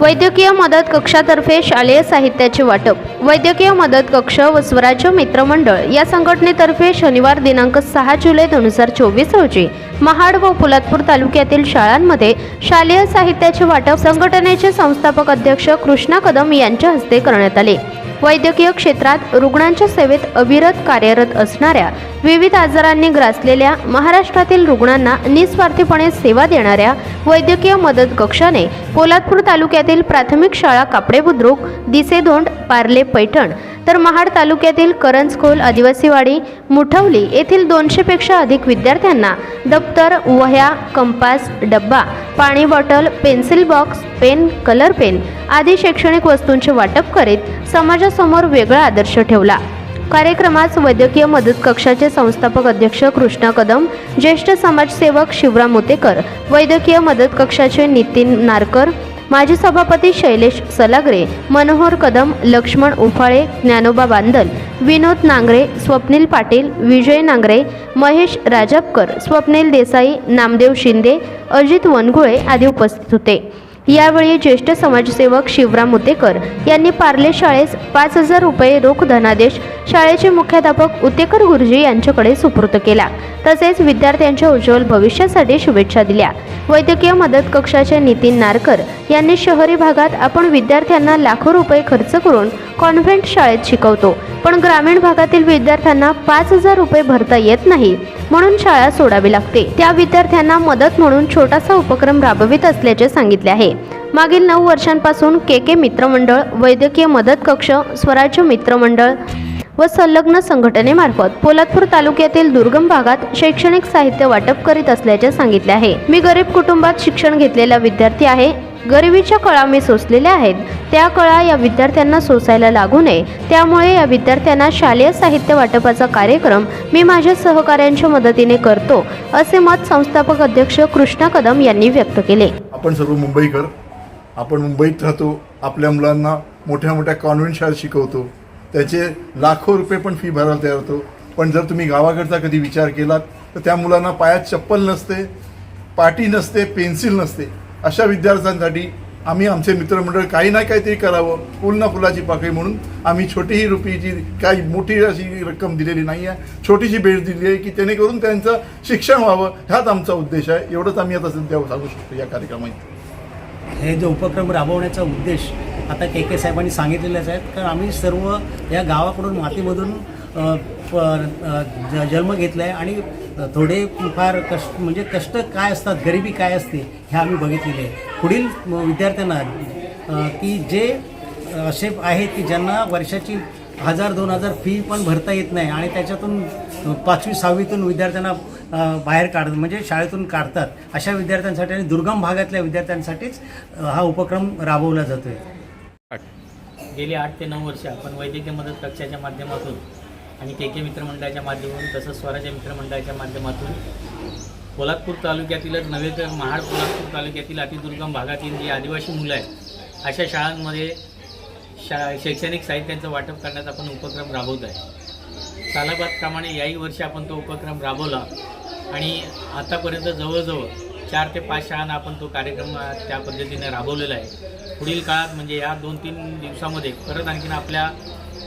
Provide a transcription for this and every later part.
वैद्यकीय मदत कक्षातर्फे शालेय साहित्याचे वाटप. वैद्यकीय मदत कक्ष व स्वराज्य मित्रमंडळ या संघटनेतर्फे शनिवार दिनांक सहा जुलै दोन हजार चोवीस रोजी महाड व पोलादपूर तालुक्यातील शाळांमध्ये शालेय साहित्याचे वाटप संघटनेचे संस्थापक अध्यक्ष कृष्णा कदम यांच्या हस्ते करण्यात आले. वैद्यकीय क्षेत्रात रुग्णांच्या सेवेत अविरत कार्यरत असणाऱ्या विविध आजारांनी ग्रासलेल्या महाराष्ट्रातील रुग्णांना निस्वार्थीपणे सेवा देणाऱ्या वैद्यकीय मदत कक्षाने पोलादपूर तालुक्यातील प्राथमिक शाळा कापडे बुद्रुक दिसेधोंड पार्ले पैठण तर महाड तालुक्यातील करंजखोल आदिवासीवाडी मुठवली येथील दोनशेपेक्षा अधिक विद्यार्थ्यांना दप्तर वह्या कंपास डब्बा पाणी bottle pencil box pen colour pen आदी शैक्षणिक वस्तूंचे वाटप करीत समाजासमोर वेगळा आदर्श ठेवला. कार्यक्रमास वैद्यकीय मदत कक्षाचे संस्थापक अध्यक्ष कृष्णा कदम ज्येष्ठ समाजसेवक शिवराम मोतेकर वैद्यकीय मदत कक्षाचे नितीन नारकर माजी सभापती शैलेश सलागरे मनोहर कदम लक्ष्मण उफाळे ज्ञानोबा बांदल विनोद नांगरे स्वप्नील पाटील विजय नांगरे महेश राजपकर स्वप्नील देसाई नामदेव शिंदे अजित वनगुळे आदी उपस्थित होते. यावेळी ज्येष्ठ समाजसेवक शिवराम उतेकर यांनी पार्ले शाळेस पाच हजार रुपये रोख धनादेश शाळेचे मुख्याध्यापक उतेकर गुरुजी यांच्याकडे सुपूर्द केला. तसेच विद्यार्थ्यांच्या उज्ज्वल भविष्यासाठी शुभेच्छा दिल्या. वैद्यकीय मदत कक्षाचे नितीन नारकर यांनी शहरी भागात आपण विद्यार्थ्यांना लाखो रुपये खर्च करून कॉन्व्हेंट शाळेत शिकवतो. पण ग्रामीण भागातील विद्यार्थ्यांना पाच हजार रुपये भरता येत नाही. म्हणून शाळा सोडावी लागते. त्या विद्यार्थ्यांना मदत म्हणून छोटासा उपक्रम राबवित असल्याचे सांगितले आहे. मागील नऊ वर्षांपासून के के मित्रमंडळ वैद्यकीय मदत कक्ष स्वराज्य मित्रमंडळ व संलग्न संघटनेमार्फत पोलादपूर तालुक्यातील दुर्गम भागात शैक्षणिक साहित्य वाटप करीत असल्याचे सांगितले आहे. मी गरीब कुटुंबात शिक्षण घेतलेला विद्यार्थी आहे. गरिबीच्या कळा मी सोसलेल्या आहेत. त्या कळा या विद्यार्थ्यांना सोसायला लागू नये. त्यामुळे या विद्यार्थ्यांना शालेय साहित्य वाटपाचा कार्यक्रम मी माझ्या सहकाऱ्यांच्या मदतीने करतो असे मत संस्थापक अध्यक्ष कृष्णा कदम यांनी व्यक्त केले. आपण सर्व मुंबईकर आपण मुंबईत राहतो आपल्या मुलांना मोठ्या मोठ्या कॉन्व्हेंट शाळेत शिकवतो. त्याचे लाखो रुपये पण फी भरायला तयार होतो. पण जर तुम्ही गावाकडचा कधी विचार केलात तर त्या मुलांना पायात चप्पल नसते पाटी नसते पेन्सिल नसते. अशा विद्यार्थ्यांसाठी आम्ही आमचे मित्रमंडळ काही ना काहीतरी करावं फुल ना फुलाची पाकळी म्हणून आम्ही छोटीही रुपीची काही मोठी अशी रक्कम दिलेली नाही आहे. छोटीशी भेट दिली आहे की जेणेकरून त्यांचं शिक्षण व्हावं ह्याच आमचा उद्देश आहे. एवढंच आम्ही आता सध्या सांगू शकतो या कार्यक्रमात. हे जे उपक्रम राबवण्याचा उद्देश आता के के साहेबांनी सांगितलेलेच आहेत कारण आम्ही सर्व या गावाकडून मातीमधून ज- जन्म घेतला आहे आणि थोडे फार कष्ट म्हणजे कष्ट काय असतात गरिबी काय असते हे आम्ही बघितलेले आहे. पुढील विद्यार्थ्यांना की जे असे आहेत की ज्यांना वर्षाची हजार दोन हजार फी पण भरता येत नाही आणि त्याच्यातून पाचवी सहावीतून विद्यार्थ्यांना बाहेर काढ म्हणजे शाळेतून काढतात. अशा विद्यार्थ्यांसाठी आणि दुर्गम भागातल्या विद्यार्थ्यांसाठीच हा उपक्रम राबवला जातो आहे गेली आठ ते नऊ वर्ष आपण वैद्यकीय मदत कक्षाच्या माध्यमातून आणि के के मित्रमंडळाच्या माध्यमातून तसंच स्वराज्य मित्रमंडळाच्या माध्यमातून पोलादपूर तालुक्यातीलच नव्हे तर महाड पोलादपूर तालुक्यातील अतिदुर्गम भागातील जी आदिवासी मुलं आहेत अशा शाळांमध्ये शा शैक्षणिक साहित्याचं वाटप करण्याचा आपण उपक्रम राबवत आहे. सालाबादप्रमाणे याही वर्षी आपण तो उपक्रम राबवला. आणि आतापर्यंत जवळजवळ चार ते पाच शाळांना आपण तो कार्यक्रम त्या पद्धतीने राबवलेला आहे. पुढील काळात म्हणजे या दोन तीन दिवसामध्ये परत आणखीन आपल्या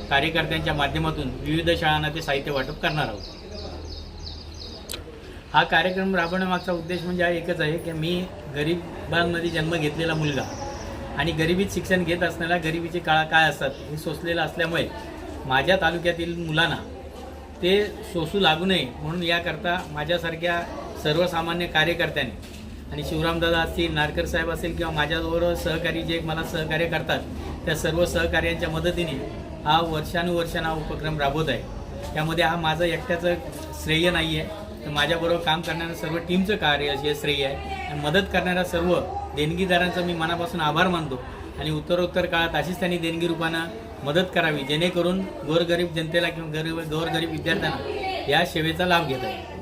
कार्यकर्त्यांच्या माध्यमातून विविध शाळांना ते साहित्य वाटप करणार आहोत. हा कार्यक्रम राबवण्यामागचा उद्देश म्हणजे हा एकच आहे की मी गरिबांमध्ये जन्म घेतलेला मुलगा आणि गरिबीत शिक्षण घेत असणाऱ्या गरिबीचे काळ काय असतात हे सोसलेलं असल्यामुळे माझ्या तालुक्यातील मुलांना ते सोसू लागू नये म्हणून याकरता माझ्यासारख्या सर्वसामान्य कार्यकर्त्यांनी आणि शिवरामदादा असतील नारकर साहेब असेल किंवा माझ्याबरोबर सहकारी जे मला सहकार्य करतात त्या सर्व सहकार्यांच्या मदतीने हा वर्षानुवर्षानं हा उपक्रम राबवत आहे. त्यामध्ये हा माझं एकट्याचं श्रेय नाही आहे तर माझ्याबरोबर काम करणाऱ्या सर्व टीमचं कार्य हे श्रेय आहे. आणि मदत करणाऱ्या सर्व देणगीदारांचं मी मनापासून आभार मानतो. आणि उत्तरोत्तर काळात अशीच त्यांनी देणगी रूपानं मदत करावी जेणेकरून गोरगरीब जनतेला किंवा गरीब गोरगरीब विद्यार्थ्यांना या सेवेचा लाभ घेता येईल.